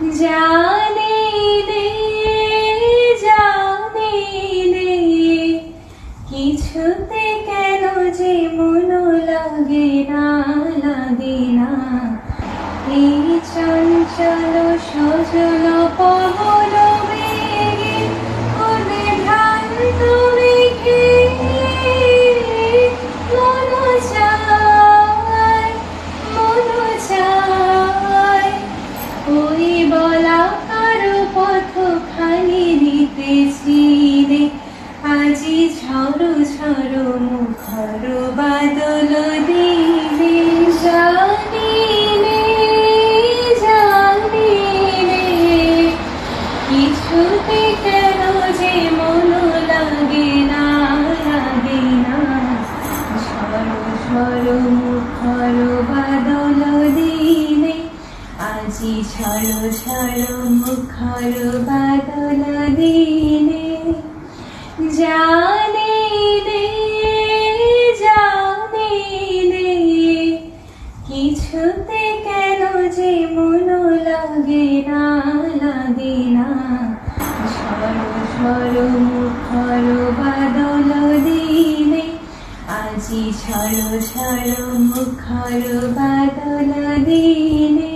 জানি রে জানি দে কিছুতে কেন যে মন লাগে না লাগে না। এই চঞ্চল সজল পবন রে আজি ঝড় ঝড় মুখর বাদল দিলে জানি রে কিছুতে কেন যে মন লাগে না লাগে না। ঝড় ঝড় মুখর বাদল দিনে আজি ঝড় ঝড় মুখর বাদল জানি রে জানি রে কিছুতে কেন যে মন লাগে না লাগে না। ঝড় ঝড় মুখর বাদল দিনে। আজি ঝড় ঝড় মুখর বাদল দিনে।